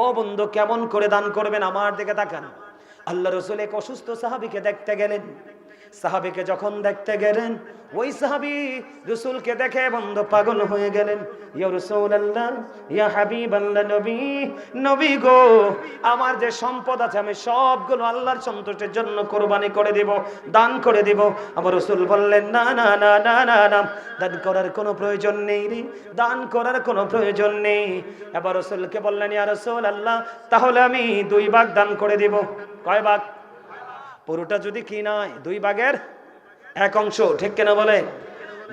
ও বন্ধু, কেমন করে দান করবেন আমার দিকে তাকান। আল্লাহ রসুল এক অসুস্থ সাহাবিকে দেখতে গেলেন। সাহাবিকে যখন দেখতে গেলেন, ওই সাহাবি রসুলকে দেখে বন্ধ পাগল হয়ে গেলেন। নবী গো, আমার যে সম্পদ আছে আমি সবগুলো আল্লাহর সন্তোষের জন্য কোরবানি করে দেব, দান করে দেব। আমার রসুল বললেন, না না না না না না, দান করার কোনো প্রয়োজন নেই রে, দান করার কোনো প্রয়োজন নেই। এবার রসুলকে বললেন, ইয়া রসুল আল্লাহ তাহলে আমি দুই ভাগ দান করে দেব। কয় ভাগ? পুরোটা যদি কি নয়, দুই ভাগের এক অংশ, ঠিক কেনা বলে?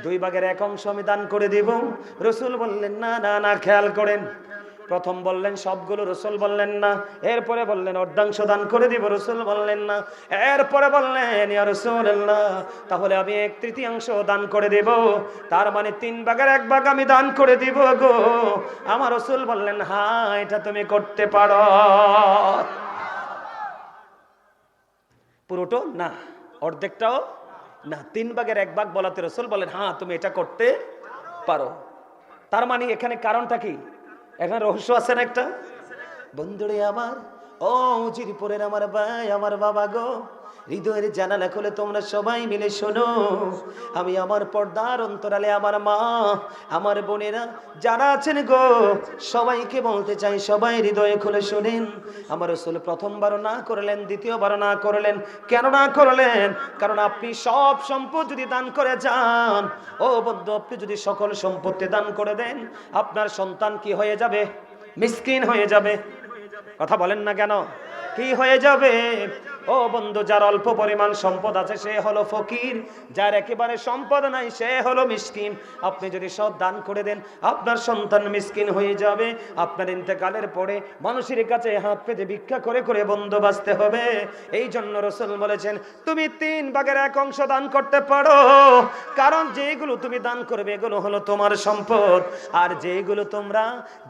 দুই ভাগের এক অংশ আমি দান করে দিব। রসুল বললেন, না না না, খেয়াল করেন। প্রথম বললেন, সবগুলো রসুল বললেন না। এরপরে বললেন, অর্ধাংশ দান করে দিব। রসুল বললেন, না। এরপরে বললেন তাহলে আমি এক তৃতীয়াংশ দান করে দেব। তার মানে তিন ভাগের এক ভাগ আমি দান করে দিব গো। আমার রসুল বললেন হ্যাঁ এটা তুমি করতে পারো। পুরোটো না, অর্ধেকটাও না। তিন ভাগের এক ভাগ বলাতে রসুল বলেন হ্যাঁ তুমি এটা করতে পারো। তার মানে এখানে কারণটা কি? এখানে রহস্য আছে না একটা? বন্ধুরে আমার, ও চিরপুরের আমার ভাই, আমার বাবা গো হৃদয়ের জানালা খুলে তোমরা সবাই মিলে শোনো। আমি আমার পর্দার অন্তরালে আমার মা, আমার বোনেরা যারা আছেন গো, সবাইকে বলতে চাই, সবাই হৃদয়ে খুলে শোনেন। আমার রসুল প্রথমবারও না করলেন, দ্বিতীয়বারও না করলেন। কেন না করলেন? কারণ আপনি সব সম্পদ যদি দান করে যান, ও বন্ধু, আপনি যদি সকল সম্পত্তি দান করে দেন, আপনার সন্তান কি হয়ে যাবে? মিসকিন হয়ে যাবে। কথা বলেন না কেন? কি হয়ে যাবে? ও বন্ধু, যার অল্প পরিমাণ সম্পদ আছে, সে হলো ফকির। যার একেবারে সম্পদ নাই, সে হলো মিসকিন। আপনি যদি সব দান করে দেন, আপনার সন্তান মিসকিন হয়ে যাবে। আপনার ইন্তেকালের পরে মানুষের কাছে হাত পেতে ভিক্ষা করে করে বন্ধু বাঁচতে হবে। এই জন্য রসুল বলেছেন, তুমি তিন ভাগের এক অংশ দান করতে পারো। কারণ যেগুলো তুমি দান করবে, এগুলো হলো তোমার সম্পদ। আর যেগুলো তোমরা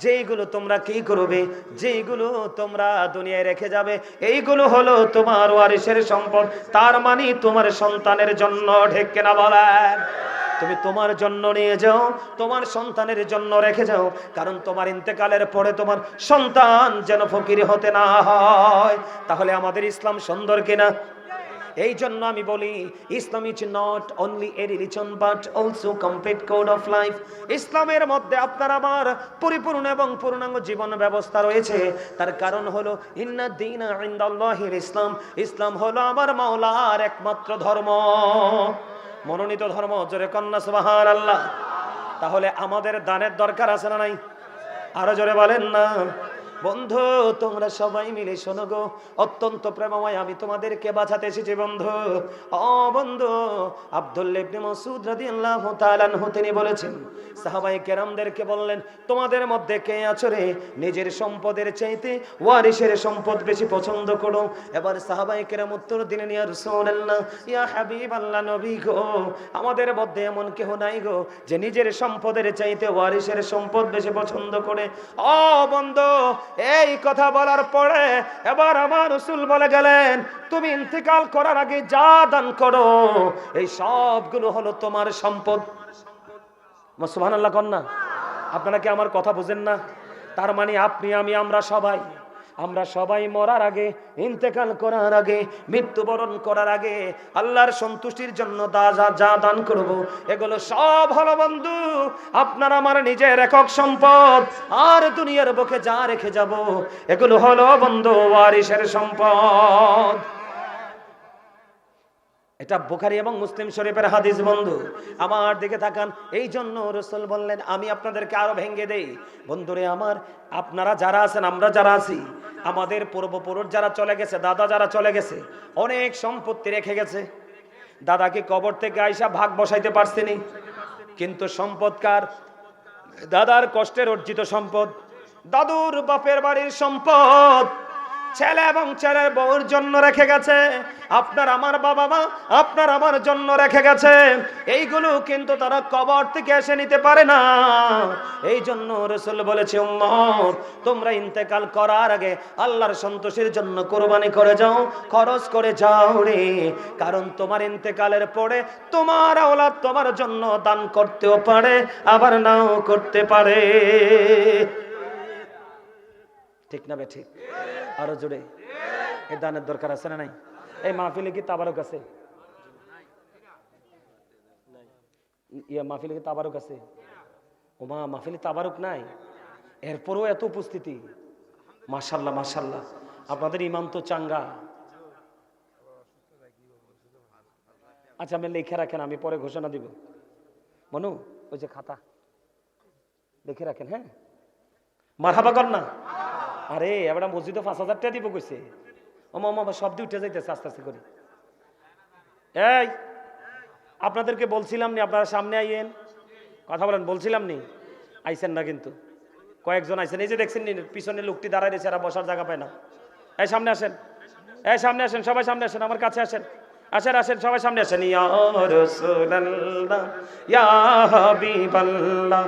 যেইগুলো তোমরা কি করবে যেইগুলো তোমরা দুনিয়ায় রেখে যাবে, এইগুলো হলো তোমার ওয়ারিসের সম্পদ, তার মানে তোমার সন্তানের জন্য ঢেকে না বলেন? তুমি তোমার জন্য নিয়ে যাও, তোমার সন্তানের জন্য রেখে যাও, কারণ তোমার ইন্তেকালের পরে তোমার সন্তান যেন ফকির হতে না হয়। তাহলে আমাদের ইসলাম সুন্দর কিনা? এই জন্য আমি বলি, Islam is not only a religion but also complete code of life ইসলামের মধ্যে আপনার আমার পরিপূর্ণ এবং পূর্ণাঙ্গ জীবন ব্যবস্থা রয়েছে। তার কারণ হলো, ইন্না দিন ইন্দাল্লাহির ইসলাম। ইসলাম হলো আমার মাওলার একমাত্র ধর্ম। মনোনীত ধর্ম, জোরে কন্যা সুবাহান আল্লাহ তাহলে আমাদের দানের দরকার আছে না নাই? আরও জোরে বলেন না। বন্ধু, তোমরা সবাই মিলে শোনো গো। অত্যন্ত প্রেমময়, আমি তোমাদেরকে বাঁচাতে এসেছি বন্ধু। ও বন্ধু আব্দুল্লাহ ইবনে মাসউদ রাদিয়াল্লাহু তাআলা আনহু, তিনি বলেছেন, সাহাবায়ে কেরামদেরকে বললেন, তোমাদের মধ্যে কে আছো রে? নিজের সম্পদের চাইতে ওয়ারিসের সম্পদ বেশি পছন্দ করো। এবার সাহাবায়ে কেরাম উত্তর দিলেন, ইয়া রাসূলুল্লাহ, ইয়া হাবিবাল্লাহ নবী গো, আমাদের মধ্যে এমন কেহ নাই গো যে নিজের সম্পদের চাইতে ওয়ারিসের সম্পদ বেশি পছন্দ করে। ও বন্ধু এই কথা বলার পরে এবার আমার রসুল বলে গেলেন, তুমি ইন্তিকাল করার আগে যা দান করো, এই সবগুলো হলো তোমার সম্পদ। সুহান আল্লাহ কন্যা আপনারা কি আমার কথা বুঝেন না? তার মানে আপনি, আমি, আমরা সবাই। আমরা সবাই মরার আগে, ইন্তেকাল করার আগে, মৃত্যুবরণ করার আগে আল্লাহর সন্তুষ্টির জন্য দা যা যা দান করব, এগুলো সব হলো বন্ধু, আপনার আমার নিজের একক সম্পদ, আর দুনিয়ার বুকে যা রেখে যাব, এগুলো হলো বন্ধু ওয়ারিসের সম্পদ। এটা বুখারি এবং মুসলিম শরীফের হাদিস, বন্ধু। আমার দিকে তাকান এই জন্য রসুল বললেন, আমি আপনাদেরকে আরও ভেঙ্গে দেই। বন্ধুরে আমার, আপনারা যারা আছেন, আমরা যারা আছি আমাদের পূর্বপুরুষ যারা চলে গেছে, দাদা যারা চলে গেছে, অনেক সম্পত্তি রেখে গেছে। দাদাকে কবর থেকে আইসা ভাগ বসাইতে পারছেনি। কিন্তু সম্পদকার দাদার কষ্টের অর্জিত সম্পদ, দাদুর বাপের বাড়ির সম্পদ। ছেলে এবং ছেলের বউর জন্য রেখে গেছে। আপনার আমার বাবা মা, আপনার আমার জন্য রেখে গেছে। এইগুলো কিন্তু তারা কবর থেকে এসে নিতে পারে না। এই জন্য রসুল বলেছে, উম্মত, তোমরা ইন্তেকাল করার আগে আল্লাহর সন্তোষের জন্য কোরবানি করে যাও, খরচ করে যাও রে। কারণ তোমার ইন্তেকালের পরে তোমার আওলাদ তোমার জন্য দান করতেও পারে, আবার নাও করতে পারে। ঠিক না বে ঠিক? আরও জোরে। এই দানের দরকার আছে না নাই? এই মাহফিলে কি তাবারক আছে? ইয়া মাহফিলে কি তাবারক আছে? ও মা মাহফিলে তাবারক নাই। এরপরও এত উপস্থিতি। মাশাল্লাহ মাশাল্লাহ আপনাদের ইমাম তো চাঙ্গা। আচ্ছা আমি লিখে রাখেন, আমি পরে ঘোষণা দিব। মনু, ওই যে খাতা। লিখে রাখেন হ্যাঁ? মারহাবা কর না। আরে, এবার মসজিদে পাঁচ হাজার টাকা দিব কইছে। ও মামা আবার শব্দ উঠে যাইতেছে আস্তে আস্তে করে। এই, আপনাদেরকে বলছিলাম নি, আপনারা সামনে আইয়েন। কথা বলেন, বলছিলাম নি। আইসেন না কিন্তু। কয়েকজন আইসেন এই যে দেখছেন নি, পিছনে লোকটি দাঁড়ায় রয়েছে আর বসার জায়গা পায় না। এই, সামনে আসেন। এই, সামনে আসেন, সবাই সামনে আসেন, আমার কাছে আসেন। আসেন আসেন, সবাই সামনে আসেন। ইয়া রাসূলুল্লাহ, ইয়া হাবিবাল্লাহ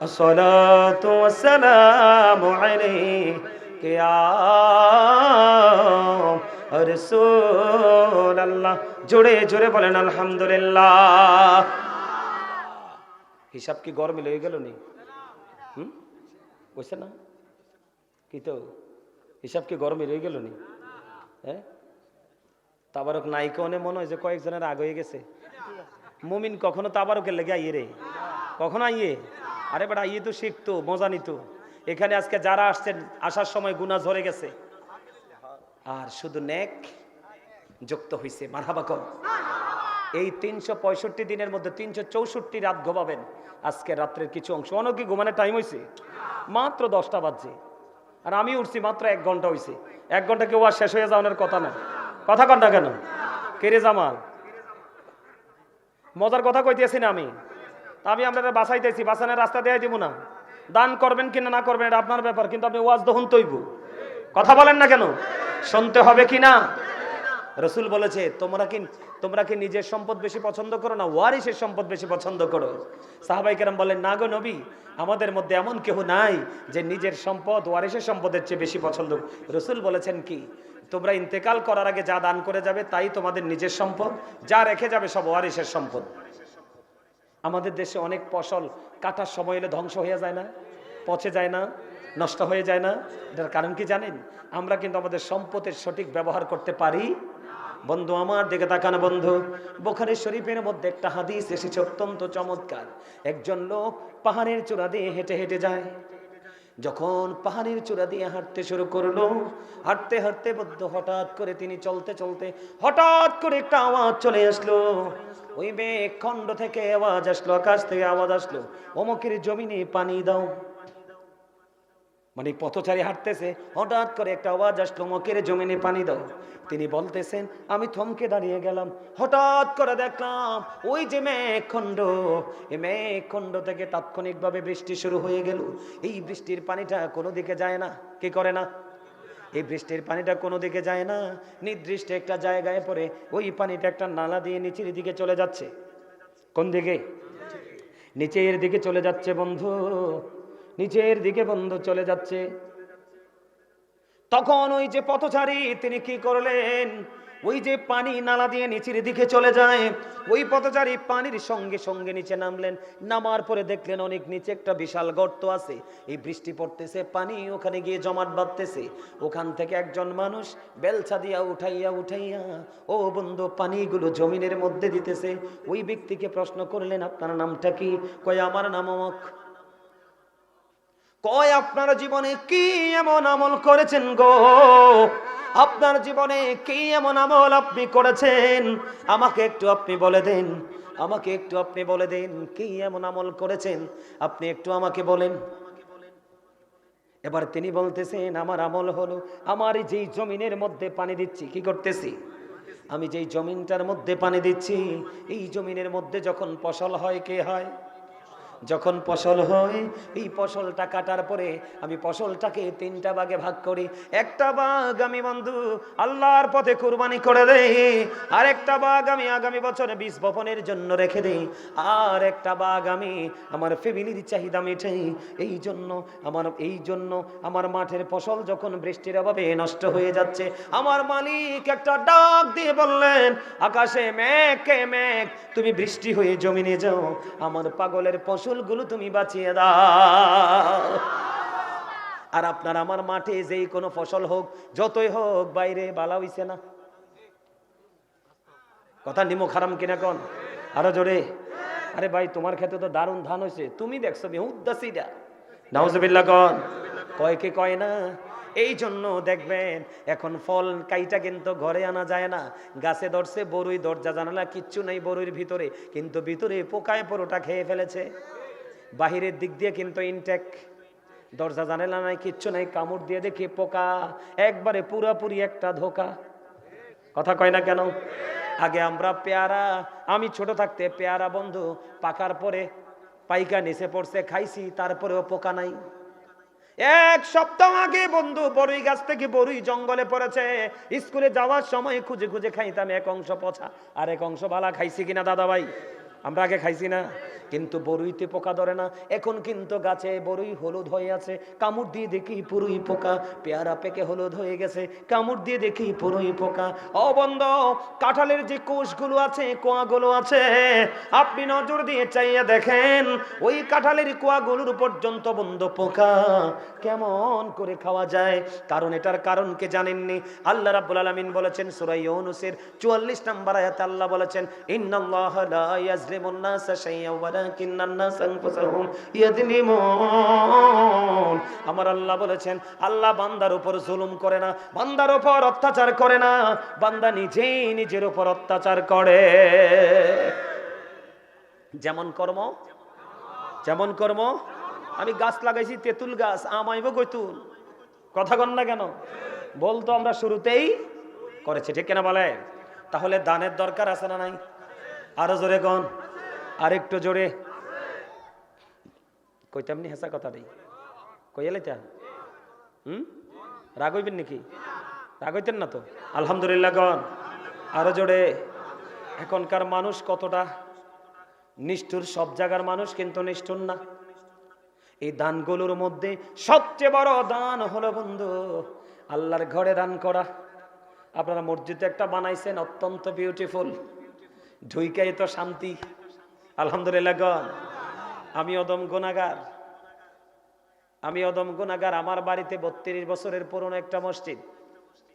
الصلاة والسلام عليك يا رسول الله জোরে জোরে বলেন আলহামদুলিল্লাহ হিসাব কি গরমে লেগে গেল নি হুম বুঝছে না কি তো হিসাব কি গরমে রয়ে গেল নি হ্যাঁ তাবারক নাইকনে মনে হয় যে কয়েকজনের আগ হয়ে গেছে মুমিন কখনো তাবারকের লেগে আইয়ে রে কখনো আইয়ে আরে বেটা আইয়ে তো শিখতো মজা নিত। এখানে আজকে যারা আসছেন, আসার সময় গুণা ঝরে গেছে। আর শুধু নেক যুক্ত হয়েছে মারহাবা কর। এই তিনশো পঁয়ষট্টি দিনের মধ্যে তিনশো চৌষট্টি রাত ঘুমাবেন। আজকে রাত্রের কিছু অংশ, অনেক ঘুমানোর টাইম হয়েছে মাত্র দশটা বাজছে। আর আমি উঠছি মাত্র এক ঘণ্টা হয়েছে এক ঘণ্টা কেউ আর শেষ হয়ে যাওয়ার কথা না। কথা কন না কেন? কেরে জামাল? মজার কথা কইতেছি না আমি। তা আমি আপনারা বাসাইতেছি বাসানের রাস্তা দেওয়া দিব না। দান করবেন কিনা না করবেন, এটা আপনার ব্যাপার, কিন্তু আপনি ওয়াজ দহন তৈব। কথা বলেন না কেন? শুনতে হবে কি না? রসুল বলেছে, তোমরা কি তোমরা কি নিজের সম্পদ বেশি পছন্দ করো না? ওয়ারিসের সম্পদ বেশি পছন্দ করো? সাহাবাই কেরাম বলেন, না গো নবী, আমাদের মধ্যে এমন কেউ নাই যে নিজের সম্পদ, ওয়ারিসের সম্পদের চেয়ে বেশি পছন্দ রসুল বলেছেন কি, তোমরা ইন্তেকাল করার আগে যা দান করে যাবে, তাই তোমাদের নিজের সম্পদ, যা রেখে যাবে সব ওয়ারিসের সম্পদ। আমাদের দেশে অনেক ফসল কাটার সময় এলে ধ্বংস হয়ে যায় না, পচে যায় না, নষ্ট হয়ে যায় না। এটার কারণ কি জানেন? আমরা কিন্তু আমাদের সম্পদের সঠিক ব্যবহার করতে পারি। বন্ধু, আমার দিকে তাকানো বন্ধু। বোখারি শরীফের মধ্যে একটা হাদিস এসেছে অত্যন্ত চমৎকার। একজন লোক পাহাড়ের চূড়া দিয়ে হেঁটে হেঁটে যায়। যখন পাহাড়ের চূড়া দিয়ে হাঁটতে শুরু করল, হাঁটতে হাঁটতে বদ্ধ হঠাৎ করে তিনি চলতে চলতে হঠাৎ করে একটা আওয়াজ চলে আসলো। ওই মেঘ খণ্ড থেকে আওয়াজ আসলো, আকাশ থেকে আওয়াজ আসলো। অমুকের জমিনে পানি দাও। মানে পথচারী হাঁটতেছে, হঠাৎ করে একটা আওয়াজ আসলো মকের জমিনে পানি দাও। তিনি বলতেছেন, আমি থমকে দাঁড়িয়ে গেলাম। হঠাৎ করে দেখলাম, ওই যে মেঘখণ্ড এই মেঘখণ্ড থেকে তাৎক্ষণিকভাবে বৃষ্টি শুরু হয়ে গেল। এই বৃষ্টির পানিটা কোনো দিকে যায় না। কি করে না? এই বৃষ্টির পানিটা কোনো দিকে যায় না, নির্দিষ্ট একটা জায়গায় পরে ওই পানিটা একটা নালা দিয়ে নিচের দিকে চলে যাচ্ছে। কোন দিকে? নিচের দিকে চলে যাচ্ছে বন্ধু, নিচের দিকে বন্ধু চলে যাচ্ছে। তখন ওই যে পথচারী তিনি কি করলেন? ওই যে পানি নালা দিয়ে নিচের দিকে চলে যায়, ওই পথচারী পানির সঙ্গে সঙ্গে নিচে নামলেন। নামার পরে দেখলেন অনেক নিচে একটা বিশাল গর্ত আছে। এই বৃষ্টি পড়তেছে, পানি ওখানে গিয়ে জমাট বাঁধতেছে। ওখান থেকে একজন মানুষ বেলছা দিয়া উঠাইয়া উঠাইয়া, ও বন্ধু, পানিগুলো জমিনের মধ্যে দিতেছে। ওই ব্যক্তিকে প্রশ্ন করলেন, আপনার নামটা কি? কয়, আমার নাম অমক। কয়, আপনার জীবনে কি এমন আমল করেছেন গো? আপনার জীবনে কি এমন আমল আপনি করেছেন? আমাকে একটু আপনি বলে দেন। আমাকে একটু আপনি বলে দেন, কি এমন আমল করেছেন? আপনি একটু আমাকে বলেন। এবার তিনি বলতেছেন, আমার আমল হলো, আমার যেই জমিনের মধ্যে পানি দিচ্ছি, কি করতেছি? আমি যেই জমিনটার মধ্যে পানি দিচ্ছি, এই জমিনের মধ্যে যখন ফসল হয়, কে হয়? যখন ফসল হয়, এই ফসলটা কাটার পরে আমি ফসলটাকে তিনটা ভাগে ভাগ করি। একটা ভাগ আমি বন্ধু আল্লাহর পথে কুরবানি করে দেই, আর একটা ভাগ আমি আগামী বছরে বীজ বপনের জন্য রেখে দেই, আর একটা ভাগ আমি আমার ফ্যামিলির চাহিদা মেটাই। এই জন্য আমার, এই জন্য আমার মাঠের ফসল যখন বৃষ্টির অভাবে নষ্ট হয়ে যাচ্ছে, আমার মালিক একটা ডাক দিয়ে বললেন, আকাশে মেঘে মেঘ, তুমি বৃষ্টি হয়ে জমিনে যাও, আমার পাগলের ফসলগুলো তুমি বাঁচিয়ে দাও। আর আপনার আমার মাঠে যেই কোনো ফসল হোক, যতই হোক, বাইরে বালা হইছে না। কথা নিমো খারাম কিনা কন? আরও জোরে। আরে ভাই, তোমার ক্ষেত্রে তো দারুণ ধান হয়েছে তুমি দেখছ বেহুদ্দাসিটা নাউজবিল্লা কন? কয় কে কয় না? এই জন্য দেখবেন, এখন ফল কাইটা কিন্তু ঘরে আনা যায় না। গাছে ধরছে, বরুই দরজা জানালা, কিচ্ছু নাই বড়ির ভিতরে। কিন্তু ভিতরে পোকায় পরোটা খেয়ে ফেলেছে। বাহিরের দিক দিয়ে কিন্তু ইনটেক দরজা, জানালা নাই, কিচ্ছু নাই, কামড় দিয়ে দেখি পোকা, একবারে পুরাপুরি একটা ধোকা। কথা কয় না কেন? আগে আমরা পেয়ারা, আমি ছোট থাকতে পেয়ারা বন্ধু, পাকার পরে পাইকা নিচে পড়ছে, খাইছি, তারপরেও পোকা নাই। এক সপ্তাহ আগে বন্ধু, বড়ই গাছ থেকে বড়ই জঙ্গলে পড়েছে। স্কুলে যাওয়ার সময় খুঁজে খুঁজে খাইতাম এক অংশ পচা আর এক অংশ বালা, খাইছি কিনা দাদা ভাই আমরা আগে খাইছি না। কিন্তু বড়ইতে পোকা ধরে না। এখন কিন্তু গাছে বড়ই হলুদ হয়ে আছে। কামড় দিয়ে দেখি পুরুই পোকা। পেয়ারা পেকে হলুদ হয়ে গেছে। কামড় দিয়ে দেখি পুরুই পোকা। ও বন্ধ, কাঁঠালের যে কোষগুলো আছে, কোয়াগুলো আছে, আপনি নজর দিয়ে চাইয়া দেখেন, ওই কাঁঠালের কোয়াগুলোর পর্যন্ত বন্ধ পোকা। কেমন করে খাওয়া যায়? কারণ এটার কারণকে জানেননি? আল্লাহ রাব্বুল আলামিন বলেছেন, সূরা ইউনূসের 44 নম্বর আয়াতে আল্লাহ বলেছেন, ইন্নাল্লাহা ইয়াজলিমুন নাসা শাইয়্যান ওয়ালাকিন্নান নাসা আনফুসাহুম ইয়াজলিমুন আমার আল্লাহ বলেছেন, আল্লাহ বান্দার উপর জুলুম করে না, বান্দার উপর অত্যাচার করে না, বান্দা নিজেই নিজের উপর অত্যাচার করে। যেমন কর্ম যেমন কর্ম, আমি গাছ লাগাইছি, তেঁতুল গাছ, আম আইব গৈতুল কথা কন না কেন? বলতো আমরা শুরুতেই করেছি, ঠিক কেনা বলে তাহলে দানের দরকার আছে না নাই? আরও জোরে কন। আর একটু জোরে কইতামনি হেসা কথাটাই কইয়ালে তা হুম? রাগ হইবেন নাকি? রাগ হইতেন না তো? আলহামদুলিল্লাহ গন। আরও জোরে। এখনকার মানুষ কতটা নিষ্ঠুর, সব জায়গার মানুষ কিন্তু নিষ্ঠুর না। এই দানগুলোর মধ্যে সবচেয়ে বড় দান হলো বন্ধু, আল্লাহর ঘরে দান করা। আপনারা মসজিদে একটা বানাইছেন, অত্যন্ত বিউটিফুল ঢুইকাই তো শান্তি। আলহামদুলিল্লাহ গন আমি অদম গোনাগার আমি অদম গোনাগার আমার বাড়িতে বত্রিশ বছরের পুরনো একটা মসজিদ।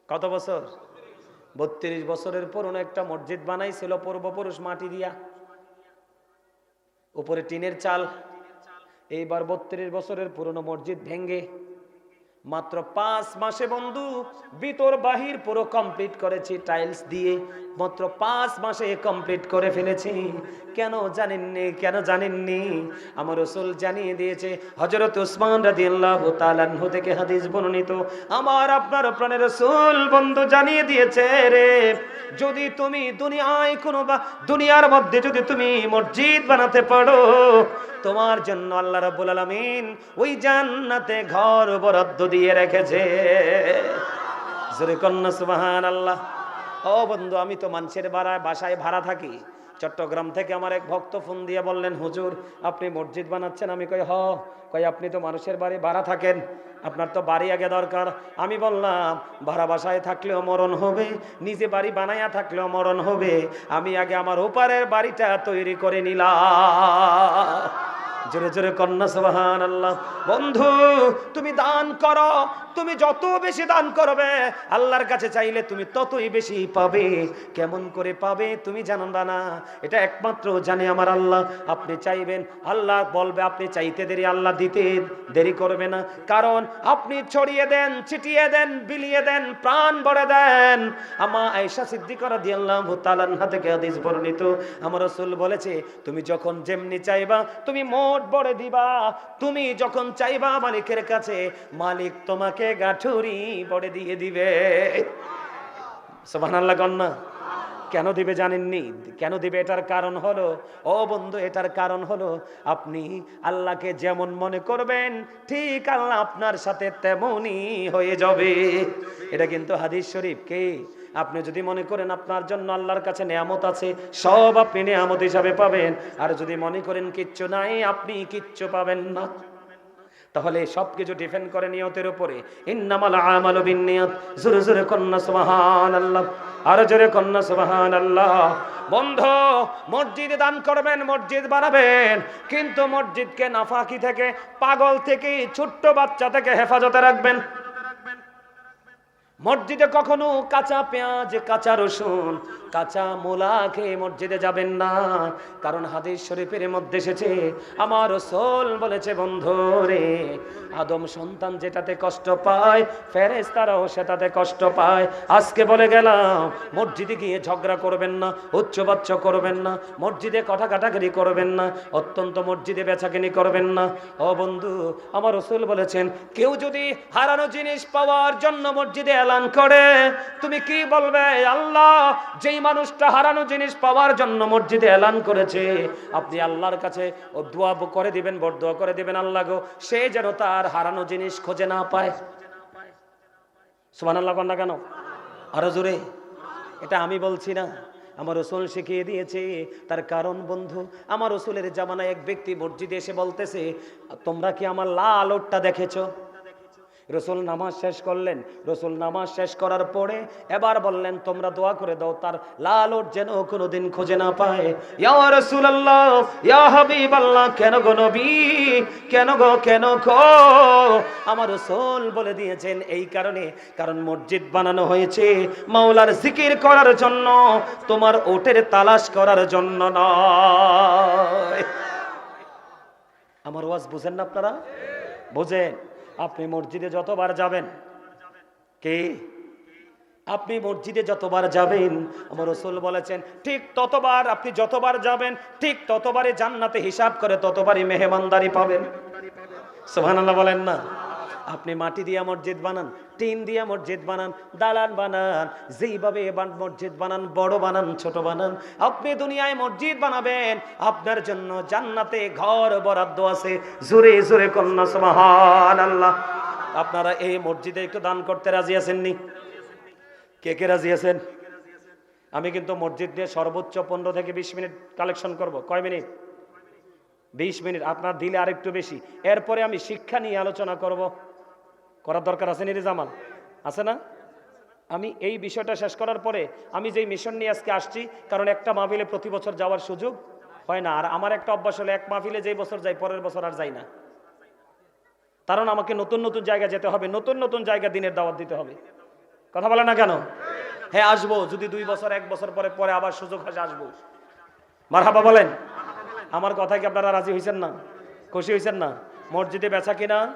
কত বছর? বত্রিশ বছরের পুরনো একটা মসজিদ বানাইছিল পূর্বপুরুষ মাটি দিয়া। উপরে টিনের চাল। এইবার বত্রিশ বছরের পুরনো মসজিদ ভেঙ্গে মাত্র পাঁচ মাসে বন্ধু, ভিতর বাহির পুরো কমপ্লিট করেছি টাইলস দিয়ে। মাত্র পাঁচ মাসে কমপ্লিট করে ফেলেছি। কেন জানেননি কেন জানেননি? আমার রসুল জানিয়ে দিয়েছে হজরত উসমান তালাহ থেকে হাদিস বর্ণিত। আমার আপনার প্রাণের রসুল বন্ধু জানিয়ে দিয়েছে রে, যদি তুমি দুনিয়ায় কোনো বা, দুনিয়ার মধ্যে যদি তুমি মসজিদ বানাতে পারো তোমার জন্য আল্লাহ রাব্বুল আলামিন ওই জান্নাতে ঘর বরাদ্দ দিয়ে রেখেছে। জোরে ও বন্ধু, আমি তো মানুষের বাড়ায় বাসায় ভাড়া থাকি। চট্টগ্রাম থেকে আমার এক ভক্ত ফোন দিয়ে বললেন, হুজুর, আপনি মসজিদ বানাচ্ছেন? আমি কই, হ। কই, আপনি তো মানুষের বাড়ি ভাড়া থাকেন। আপনার তো বাড়ি আগে দরকার। আমি বললাম, ভাড়া বাসায় থাকলেও মরণ হবে, নিজে বাড়ি বানাইয়া থাকলেও মরণ হবে। আমি আগে আমার ওপারের বাড়িটা তৈরি করে নিলাম। জোরে জোরে কন্যা সুবহান আল্লাহ বন্ধু, তুমি দান করো, তুমি যত বেশি দান করবে, আল্লাহর কাছে চাইলে তুমি ততই বেশি পাবে। কেমন করে পাবে, তুমি জানবা না এটা একমাত্র জানে আমার আল্লাহ। আপনি চাইবেন, আল্লাহ বলবে, আপনি চাইতে দেরি, আল্লাহ দিতে দেরি করবে না। কারণ আপনি ছড়িয়ে দেন, ছিটিয়ে দেন, বিলিয়ে দেন, প্রাণ ভরে দেন। আমা আয়েশা সিদ্দিকরা দিয়ে আল্লাহ তালান্না থেকে হাদিস বর্ণিত। আমার রসুল বলেছে, তুমি যখন যেমনি চাইবা, তুমি মোট বড়ে দিবা। তুমি যখন চাইবা মালিকের কাছে, মালিক তোমাকে গাঠুরি বড়ে দিয়ে দিবে। সোভান আল্লাহ কন্যা কেন দিবে জানেননি? কেন দিবে? এটার কারণ হলো, ও বন্ধু, এটার কারণ হলো, আপনি আল্লাহকে যেমন মনে করবেন, ঠিক আল্লাহ আপনার সাথে তেমনই হয়ে যাবে। এটা কিন্তু হাদিস শরীফ। কে? আপনি যদি মনে করেন আপনার জন্য আল্লাহর কাছে নেয়ামত আছে, সব আপনি নেয়ামত হিসাবে পাবেন। আর যদি মনে করেন কিচ্ছু নাই, আপনি কিচ্ছু পাবেন না। তাহলে সবকিছু ডিপেন্ড করে নিয়তের উপরে। জোরে কন্না সুবহানাল্লাহ। আর জোরে কন্না সুবহানাল্লাহ। বন্ধ, মসজিদে দান করবেন, মসজিদ বানাবেন। কিন্তু মসজিদকে নাফাকি থেকে, পাগল থেকে, ছোট্ট বাচ্চা থেকে হেফাজতে রাখবেন। মসজিদে কখনো কাঁচা পেঁয়াজ কাঁচা রসুন কাঁচা মোলা খেয়ে মসজিদে যাবেন না। কারণ হাদিস শরীফের মধ্যে এসেছে, আমার সোল বলেছে, বন্ধু রে, আদম সন্তান যেটাতে কষ্ট পায় ফেরেস তারাও সেটাতে কষ্ট পায়। আজকে বলে গেলাম, মসজিদে গিয়ে ঝগড়া করবেন না উচ্চবাচ্চ করবেন না, মসজিদে কথা কাটাকাটি করবেন না, অত্যন্ত মসজিদে বেচাকেনি করবেন না। ও বন্ধু, আমার রসুল বলেছেন, কেউ যদি হারানো জিনিস পাওয়ার জন্য মসজিদে এলান করে, তুমি কি বলবে, আল্লাহ যেই মানুষটা হারানো জিনিস পাওয়ার জন্য মসজিদে এলান করেছে। আপনি আল্লাহর কাছে ও দোয়া করে দিবেন, বরদোয়া করে দিবেন, আল্লাহ গো, সে যেন তার হারানো জিনিস খোঁজে না পায়। সুমান আল্লাহ কন্যা কেন? আরও জোরে। এটা আমি বলছি না, আমার রসুল শিখিয়ে দিয়েছে, তার কারণ বন্ধু, আমার রসুলের জামানায় এক ব্যক্তি মসজিদে এসে বলতেছে, তোমরা কি আমার লাল ওটটা দেখেছ? রসুল নামাজ শেষ করলেন। রসুল নামাজ শেষ করার পরে এবার বললেন, তোমরা দোয়া করে দাও, তার লাল ওট যেন কোনোদিন খুঁজে না পায়। রসুল আল্লাহ আল্লাহ কেন গো নবী? কেন গো কেন গো আমার রসুল বলে দিয়েছেন এই কারণে, কারণ মসজিদ বানানো হয়েছে মাওলার জিকির করার জন্য, তোমার ওটের তালাশ করার জন্য নয়। আমার ওয়াজ বুঝেন না আপনারা? বুঝেন। আপনি মসজিদে যতবার যাবেন। কে? আপনি মসজিদে যতবার যাবেন, আমার রসুল বলেছেন, ঠিক ততবার আপনি যতবার যাবেন, ঠিক ততবারই জান্নাতে হিসাব করে ততবারই মেহমানদারি পাবেন। সোহানাল্লাহ বলেন না। আপনি মাটি দিয়ে মসজিদ বানান, টিন দিয়ে মসজিদ বানান, দালান বানান, যেইভাবে মসজিদ বানান, বড় বানান, ছোট বানান, আপনি দুনিয়ায় মসজিদ বানাবেন, আপনার জন্য জান্নাতে ঘর বরাদ্দ আছে। জোরে জোরে কন্যা সুবহান আল্লাহ আপনারা এই মসজিদে একটু দান করতে রাজি আছেননি? কে কে রাজি আছেন? আমি কিন্তু মসজিদ দিয়ে সর্বোচ্চ পনেরো থেকে বিশ মিনিট কালেকশন করব। কয় মিনিট? বিশ মিনিট। আপনার দিলে আরেকটু বেশি। এরপরে আমি শিক্ষা নিয়ে আলোচনা করব। করার দরকার আছে নিরে জামাল আছে না? আমি এই বিষয়টা শেষ করার পরে আমি যেই মিশন নিয়ে আজকে আসছি, কারণ একটা মাহফিলে প্রতি বছর যাওয়ার সুযোগ হয় না। আর আমার একটা অভ্যাস হলো, এক মাহফিলে যেই বছর যাই, পরের বছর আর যাই না। কারণ আমাকে নতুন নতুন জায়গা যেতে হবে, নতুন নতুন জায়গা দিনের দাওয়াত দিতে হবে। কথা বলে না কেন? হ্যাঁ আসব। যদি দুই বছর, এক বছর পরে পরে আবার সুযোগ হয় আসব। মারহাবা বলেন। আমার কথায় কি আপনারা রাজি হয়েছেন না? খুশি হয়েছেন না? মসজিদে বেচা কিনা?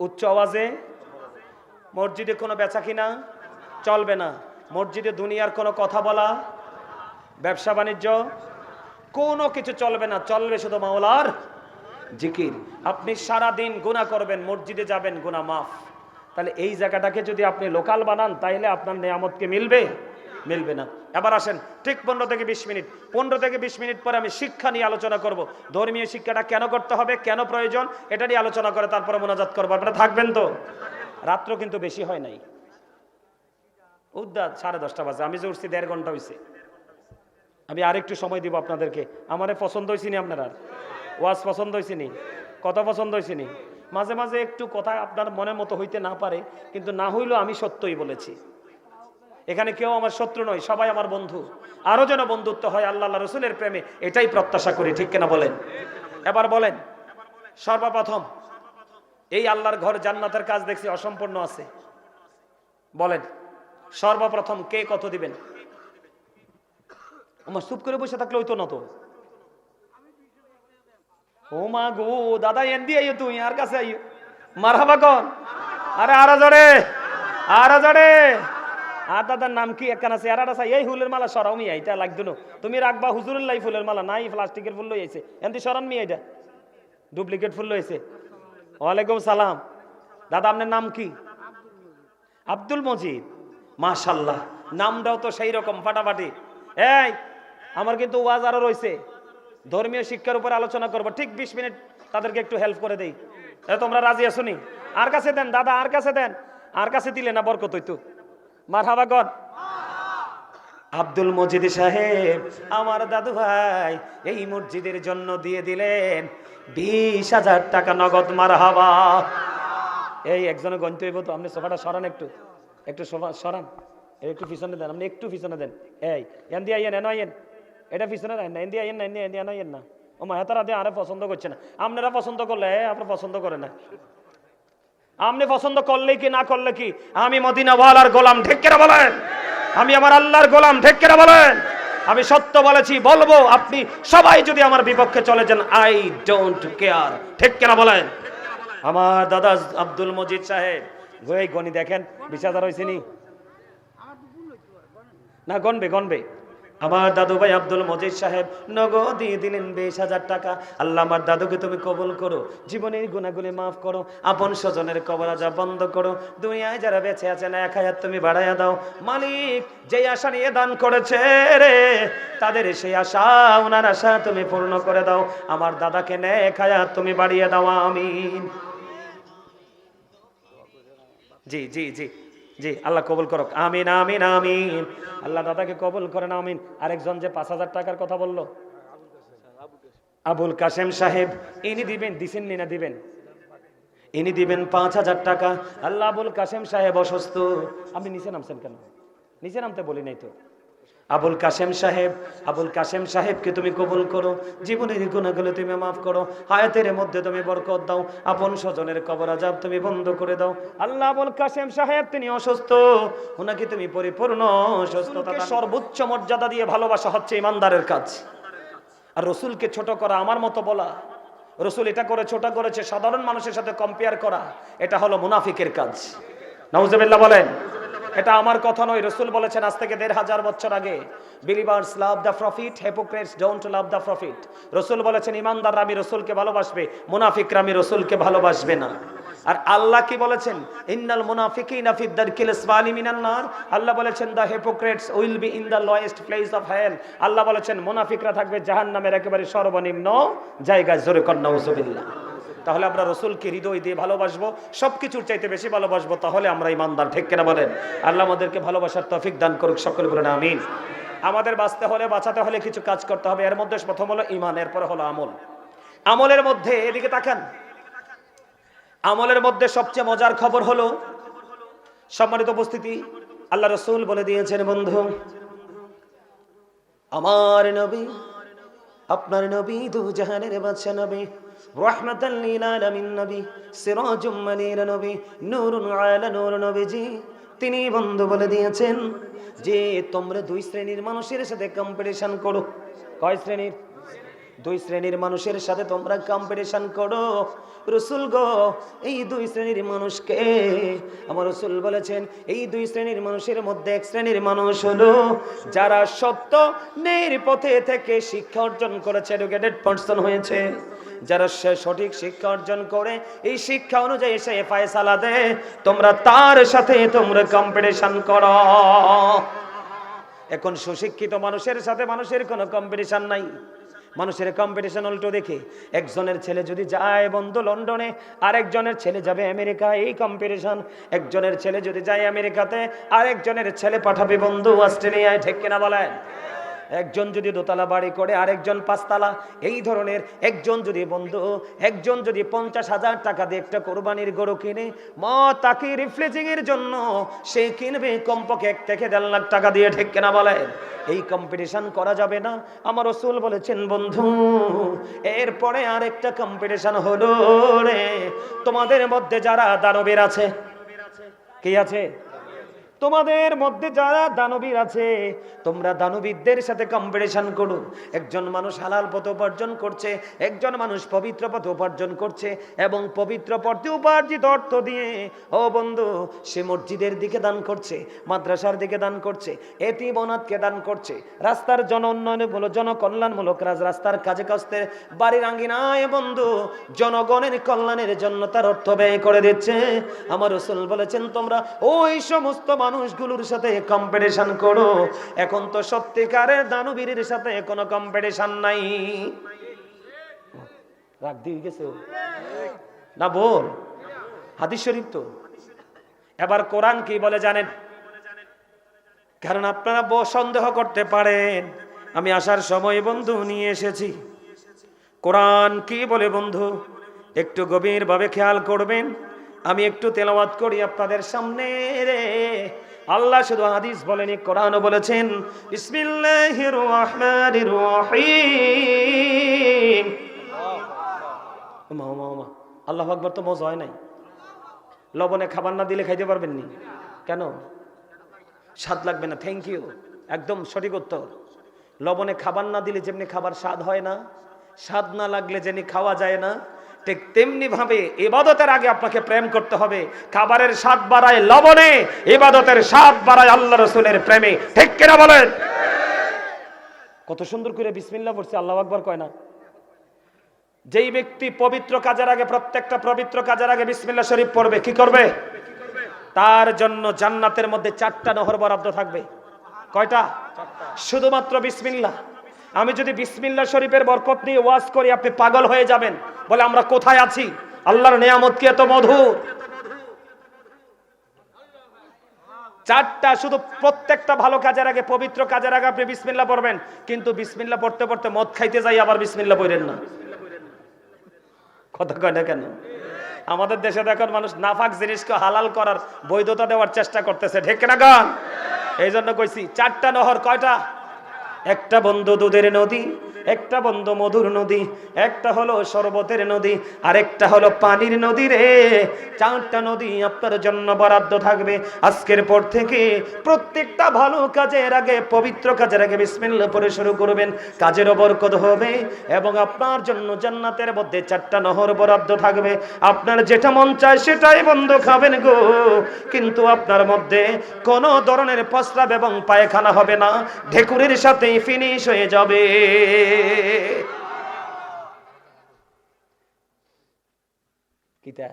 উচ্চ আওয়াজে। মসজিদে কোনো বেচা কিনা? চলবে না। মসজিদে দুনিয়ার কোনো কথা বলা, ব্যবসা বাণিজ্য, কোনো কিছু চলবে না। চলবে শুধু মাওলার জিকির। আপনি সারা দিন গুণা করবেন, মসজিদে যাবেন গুণা মাফ। তাহলে এই জায়গাটাকে যদি আপনি লোকাল বানান, তাহলে আপনার নেয়ামতকে মিলবে। মিলবে না। এবার আসেন, ঠিক পনেরো থেকে বিশ মিনিট। পনেরো থেকে বিশ মিনিট পরে আমি শিক্ষা নিয়ে আলোচনা করব। ধর্মীয় শিক্ষাটা কেন করতে হবে, কেন প্রয়োজন, এটা নিয়ে আলোচনা করে তারপরে মোনাজাত করব। আপনারা থাকবেন তো? রাত্র কিন্তু বেশি হয় নাই। উদ্যাত, সাড়ে দশটা বাজে। আমি যে উঠছি, দেড় ঘণ্টা হয়েছে আমি আরেকটু সময় দিব আপনাদেরকে। আমারে পছন্দ হয়েছে নি আপনার? ওয়াজ পছন্দ হয়েছে নি কথা পছন্দ হয়েছে নি মাঝে মাঝে একটু কথা আপনার মনের মতো হইতে না পারে, কিন্তু না হইলেও আমি সত্যই বলেছি। এখানে কেউ আমার শত্রু নয়, সবাই আমার বন্ধু। আরও যেন বন্ধুত্ব হয় আল্লাহ রসুলের প্রেমে, এটাই প্রত্যাশা করি, ঠিক কিনা বলেন? এবার বলেন, সর্বপ্রথম, এই আল্লাহর ঘর জান্নাতের কাজ দেখছি, অসম্পূর্ণ আছে। বলেন, সর্বপ্রথম কে কত দিবেন? আমার চুপ করে বসে থাকলে ওই তো। ও মা গো, দাদা এন দিয়ে তুই আর কাছে আইও। মারহাবা কন আরে আর জড়ে আর জড়ে আর দাদার নাম কি একখান আছে? আর আছে এই ফুলের মালা সরাও মিয়া, এটা লাগতো তুমি রাখবা হুজুরের লাই ফুলের মালা, নাই প্লাস্টিকের ফুল লই আইছে। এমনি সরান মিয়া এটা। ডুপ্লিকেট ফুল লইছে ওয়ালাইকুম সালাম। দাদা, আপনার নাম কি? আব্দুল মজিদ। মাশাল্লাহ নামটাও তো সেই রকম, ফাটাফাটি। এই, আমার কিন্তু ওয়াজ আরও রয়েছে ধর্মীয় শিক্ষার উপর আলোচনা করব। ঠিক বিশ মিনিট তাদেরকে একটু হেল্প করে দেই। তোমরা রাজি আছো নি? আর কাছে দেন, দাদা, আর কাছে দেন। আর কাছে দিলে না বরকত হইতো? মার হাবা গন আব্দুল মজিদ সাহেব আমার দাদু ভাই এই মসজিদের জন্য দিয়ে দিলেন বিশ হাজার টাকা নগদ মার হাবা এই একজনে হইব তো আপনি সোফাটা সরান একটু। একটু সোফা সরান। একটু পিছনে দেন আপনি একটু পিছনে দেন। এই এন দিয়ে আইয়েন এন আইয়েন। এটা পিছনে দেন না এন দিয়ে আইয়েন না এন দিয়ে না। ও মা হেতারা দিয়ে আরে পছন্দ করছে না। আপনারা পছন্দ করলে আপনার পছন্দ করে না। আপনি পছন্দ করলে কি, না করলে কি? আমি মদিনাওয়ালার গোলাম কেনা বলেন? আমি আমার আল্লাহর গোলাম কেনা বলেন? আমি সত্য বলেছি, বলব, আপনি সবাই যদি আমার বিপক্ষে চলে যান আই ডোন্ট কেয়ার ঠিক কেনা বলেন? আমার দাদা আব্দুল মজিদ সাহেব, ওই গণি দেখেন হাজার হয়েছে না গনবে গনবে আমার দাদু ভাই আব্দুল মজিদ সাহেব নগদ দিলেন বিশ হাজার টাকা। আল্লাহ, আমার দাদুকে তুমি কবুল করো, জীবনের গুণাগুলি মাফ করো, আপন স্বজনের কবরাজা বন্ধ করো, দুনিয়ায় যারা বেঁচে আছে না এক হাজার তুমি বাড়াইয়া দাও। মালিক, যেই আশা নিয়ে দান করেছে রে, তাদের সেই আশা ওনার আশা তুমি পূর্ণ করে দাও। আমার দাদাকে নে এক হাজার তুমি বাড়িয়ে দাও, আমিন। জি জি জি। জি, আল্লাহ কবুল করক। আমিন আমিন আমিন। আল্লাহ দাদাকে কবুল করেন, আমিন। আরেকজন যে পাঁচ হাজার টাকার কথা বলল? আবুল কাশেম সাহেব, ইনি দিবেন, দিছেন নি না দিবেন? ইনি দিবেন পাঁচ হাজার টাকা। আল্লাহ আবুল কাশেম সাহেব অসুস্থ। আপনি নিচে নামছেন কেন? নিচে নামতে বলি নাই তো। আবুল কাসেম সাহেব আবুল কাসেম সাহেবকে তুমি কবুল করো। জীবনের গুণাগুলো তুমি মাফ করো। হায়াতের মধ্যে তুমি বরকত দাও। আপন স্বজনের কবর আজাব তুমি বন্ধ করে দাও। আল্লাহ আবুল কাসেম সাহেব তিনি অসুস্থ। ওনাকে তুমি পরিপূর্ণ সুস্থতা সর্বোচ্চ মর্যাদা দিয়ে ভালোবাসা হচ্ছে ইমানদারের কাজ। আর রসুলকে ছোট করা আমার মতো বলা। রসুল এটা করে ছোট করেছে। সাধারণ মানুষের সাথে কম্পেয়ার করা এটা হলো মুনাফিকের কাজ। নাউজুবিল্লাহ বলেন। এটা আমার কথা নয়, রসুল বলেছেন আজ থেকে দেড় হাজার বছর আগে believers love the prophet hypocrites don't love the prophet রসুল বলেছেন, ইমানদাররা আমি রসুলকে ভালোবাসবে, মুনাফিকরা আমি রসুলকে ভালোবাসবে না। আর আল্লাহ কি বলেছেন? ইন্নাল মুনাফিকিনা ফি দারকিল আসফালি মিনান নার। আল্লাহ বলেছেন the hypocrites will be in the lowest place of hell আল্লাহ বলেছেন, মুনাফিকরা থাকবে জাহান্নামের একেবারে সর্বনিম্ন জায়গায়। জোরে কন্যা উজুবিল্লাহ তাহলে আমরা রসুলকে হৃদয় দিয়ে ভালোবাসবো সব কিছুর চাইতে বেশি ভালোবাসবো, তাহলে আমরা ইমানদার, ঠিক কেনা বলেন? আল্লাহ আমাদেরকে ভালোবাসার তফিক দান করুক, সকলে বলেন আমিন। আমাদের বাঁচতে হলে, বাঁচাতে হলে কিছু কাজ করতে হবে। এর মধ্যে প্রথম হলো ইমান এরপর হলো আমল। আমলের মধ্যে, এদিকে তাকান। আমলের মধ্যে সবচেয়ে মজার খবর হলো, সম্মানিত উপস্থিতি, আল্লাহ রসুল বলে দিয়েছেন, বন্ধু, আমার নবী, আপনার নবী দু জাহানের বাদশা নবী। রহমাতাল লিল আলামিন নবী, সিরাজুম মানির নবী, নূরুন তিনি বন্ধু বলে দিয়েছেন যে, তোমরা দুই শ্রেণির মানুষের সাথে কম্পিটিশন করো। কয় শ্রেণির? দুই শ্রেণির মানুষের সাথে তোমরা কম্পিটিশন করো। রসুল গো, এই দুই শ্রেণির মানুষকে আমার রসুল বলেছেন, এই দুই শ্রেণির মানুষের মধ্যে এক শ্রেণির মানুষ হলো যারা সত্য নের পথে থেকে শিক্ষা অর্জন করেছে এডুকেটেড পার্সন হয়েছে। যারা সে সঠিক শিক্ষা অর্জন করে, এই শিক্ষা অনুযায়ী সে ফায়সালা দেয়। তোমরা তার সাথে তোমরা কম্পিটিশন করো। এখন সুশিক্ষিত মানুষের সাথে মানুষের কোনো কম্পিটিশন নাই। মানুষের কম্পিটিশন উল্টো দেখে, একজনের ছেলে যদি যায় বন্ধু লন্ডনে, আরেকজনের ছেলে যাবে আমেরিকা, এই কম্পিটিশন একজনের ছেলে যদি যায় আমেরিকাতে, আরেকজনের ছেলে পাঠাবে বন্ধু অস্ট্রেলিয়ায়, ঠিক কিনা বলেন? একজন যদি দোতলা বাড়ি করে, আরেকজন পাঁচতলা, এই ধরনের একজন যদি বন্ধু, একজন যদি পঞ্চাশ হাজার টাকা দিয়ে একটা কোরবানির গরু কিনে, মা তাকে রিফ্লেজিং এর জন্য সে কিনবে, কমপক্ষে এক থেকে দেড় লাখ টাকা দিয়ে, ঠিক কেনা বলেন? এই কম্পিটিশন করা যাবে না। আমার রসুল বলেছেন, বন্ধু, এরপরে আরেকটা কম্পিটিশন হলো রে। তোমাদের মধ্যে যারা দানবীর আছে, কি আছে? তোমাদের মধ্যে যারা দানবীর আছে, তোমরা দানবীরদের সাথে কম্পিটিশন করো। একজন মানুষ হালাল পথ উপার্জন করছে, একজন মানুষ পবিত্র পথ উপার্জন করছে এবং পবিত্র পথে উপার্জিত অর্থ দিয়ে, ও বন্ধু, সে মসজিদের দিকে দান করছে, মাদ্রাসার দিকে দান করছে এটি বনাতকে দান করছে, রাস্তার জন উন্নয়নমূলক, জনকল্যাণমূলক রাজ, রাস্তার কাজে কাস্তে বাড়ির আঙ্গিনায়, বন্ধু, জনগণের কল্যাণের জন্য তার অর্থ ব্যয় করে দিচ্ছে। আমার রসুল বলেছেন, তোমরা ওই সমস্ত মানুষগুলোর সাথে কম্পিটিশন করো। এখন তো সত্যিকারের দানবীরের সাথে কোনো কম্পিটিশন নাই। রাগ দিয়ে গেছে না বল, হাদিস শরীফ তো। এবার কোরআন কি বলে জানেন? কারণ আপনারা ব- সন্দেহ করতে পারেন। আমি আসার সময় বন্ধু নিয়ে এসেছি। কোরআন কি বলে বন্ধু? একটু গভীরভাবে খেয়াল করবেন। আমি একটু তেলাওয়াত করি আপনাদের সামনে রে। আল্লাহ শুধু হাদিস বলেনি, কোরআনও বলেছেন, বিসমিল্লাহির রহমানির রহিম। ওমা। আল্লাহ আকবর তো মজা হয় নাই। লবণে খাবার না দিলে খাইতে পারবেন নি। কেন? স্বাদ লাগবে না থ্যাংক ইউ একদম সঠিক উত্তর। লবণে খাবার না দিলে যেমনি খাবার স্বাদ হয় না, স্বাদ না লাগলে যেমনি খাওয়া যায় না ঠিক তেমনি ভাবে এবাদতের আগে আপনাকে প্রেম করতে হবে। খাবারের স্বাদ বাড়ায় লবণে, এবাদতের স্বাদ বাড়ায় আল্লাহ রসুলের প্রেমে। ঠিক কিনা বলেন? কত সুন্দর করে বিসমিল্লা পড়ছে, আল্লাহ আকবর কয় না? যেই ব্যক্তি পবিত্র কাজের আগে, প্রত্যেকটা পবিত্র কাজের আগে বিসমিল্লা শরীফ পড়বে, কি করবে? তার জন্য জান্নাতের মধ্যে চারটা নহর বরাদ্দ থাকবে। কয়টা? শুধুমাত্র বিসমিল্লা আমি যদি বিসমিল্লা শরীফের বরকত নিয়ে ওয়াজ করি, আপনি পাগল হয়ে যাবেন। বলে, আমরা কোথায় আছি? আল্লাহর নিয়ামত কি এত মধুর? চারটা, শুধু প্রত্যেকটা ভালো কাজের আগে, পবিত্র কাজের আগে আপনি বিসমিল্লা পড়বেন। কিন্তু বিসমিল্লা পড়তে পড়তে মদ খাইতে যাই, আবার বিসমিল্লা পড়েন না। কথা কয় না কেন? আমাদের দেশে দেখুন মানুষ নাফাক জিনিসকে হালাল করার বৈধতা দেওয়ার চেষ্টা করতেছে। ঢেক না গান? এই জন্য কইছি, চারটা নহর কয়টা? একটা বন্ধ দুধের নদী একটা বন্ধ মধুর নদী, একটা হলো শরবতের নদী আর একটা হলো পানির নদী রে। চারটা নদী আপনার জন্য বরাদ্দ থাকবে। আজকের পর থেকে প্রত্যেকটা ভালো কাজের আগে, পবিত্র কাজের আগে বিসমিল্লাহ পরে শুরু করবেন। কাজেরও বরকত হবে এবং আপনার জন্য জান্নাতের মধ্যে চারটা নহর বরাদ্দ থাকবে। আপনার যেটা মন চায় সেটাই বন্ধ খাবেন গো। কিন্তু আপনার মধ্যে কোনো ধরনের প্রস্রাব এবং পায়খানা হবে না। ঢেকুরের সাথেই ফিনিশ হয়ে যাবে। কিতা?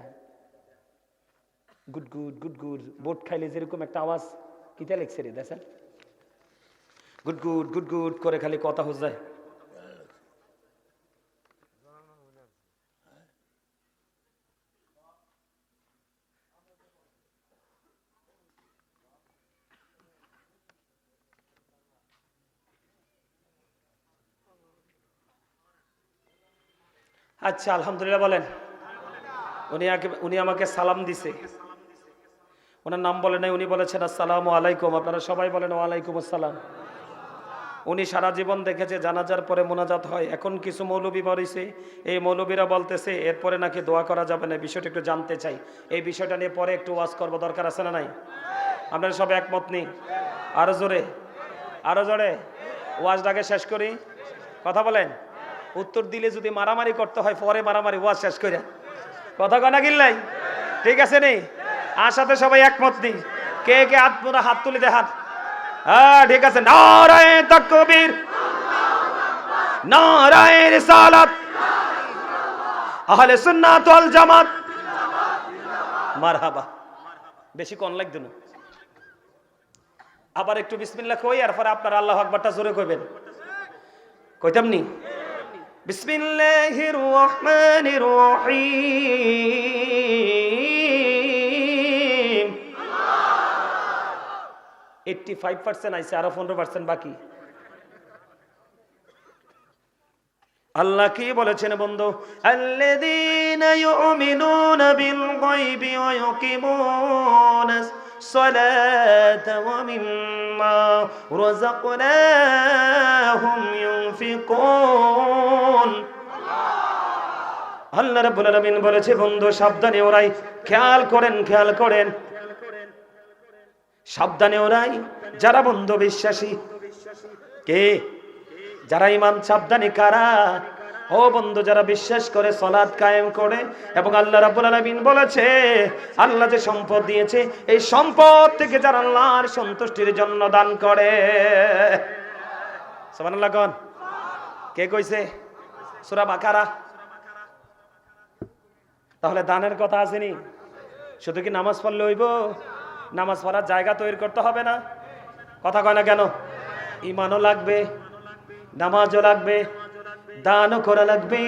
Good good good good. Boat খাইলে যেরকম একটা আওয়াজ, কিতা লেগছে রে দেখেন গুড গুড গুড গুড, করে খালি কথা হয়ে যায়। আচ্ছা আলহামদুলিল্লাহ বলেন। উনি উনি আমাকে সালাম দিছে। ওনার নাম বলে নাই, উনি বলেছেন, আসসালামু আলাইকুম। আপনারা সবাই বলেন, ওয়ালাইকুম আসসালাম। উনি সারা জীবন দেখেছে, জানাজার পরে মোনাজাত হয়। এখন কিছু মৌলবী বলেছে, এই মৌলবীরা বলতেছে, এরপরে নাকি দোয়া করা যাবে না। বিষয়টা একটু জানতে চাই। এই বিষয়টা নিয়ে পরে একটু ওয়াজ করব, দরকার আছে না নাই? আপনারা সবাই একমত নেই আরও জোরে আরও জোরে। ওয়াজটাকে শেষ করি। কথা বলেন। উত্তর দিলে যদি মারামারি করতে হয়, পরে মারামারি ওয়াজ শেষ করে। কথা কনা গিল্লাই? ঠিক আছে নেই আর সাথে সবাই একমত নেই কে কে হাত হাত তুলে দে হাত। হ্যাঁ ঠিক আছে। নারায় তাকবীর। নারায় রিসালাত। আহলে সুন্নাত ওয়াল জামাত। মারহাবা। বেশি কোন লাগতো না। আবার একটু বিসমিল্লাহ কই আর পরে আপনার আল্লাহ আকবারটা জোরে কইবেন। কইতাম নি? বিসমিল্লাহির রহমানির রহিম এইটটি ফাইভ পার্সেন্ট আইসে আরও পনেরো বাকি। আল্লাহ কি বলেছেন বন্ধু? আল্লাযীনা ইউমিনুনা বিল গায়বি ওয়া ইউকিমুনাস। ওয়া মিম্মা রাযাকনাহুম ইউনফিকুন আল্লাহ রাব্বুল আলামিন বলেছে, বন্ধু, সাবধানে ওরাই, খেয়াল করেন খেয়াল করেন। সাবধানে ওরাই, যারা বন্ধু বিশ্বাসী। কে? যারা ইমান সাবধানী, কারা? ও বন্ধু, যারা বিশ্বাস করে সলাদ কায়েম করে এবং আল্লাহ রাব্বুল আলামিন বলেছে, আল্লাহ যে সম্পদ দিয়েছে, এই সম্পদ থেকে যারা আল্লাহর সন্তুষ্টির জন্য দান করে। সুবহানাল্লাহ কোন। কে কইছে? সূরা বাকারা। তাহলে দানের কথা আসেনি। শুধু কি নামাজ পড়লে হইব? নামাজ পড়ার জায়গা তৈরি করতে হবে না? কথা কয় না কেন? ইমানও লাগবে, নামাজও লাগবে। দানও করা লাগবে।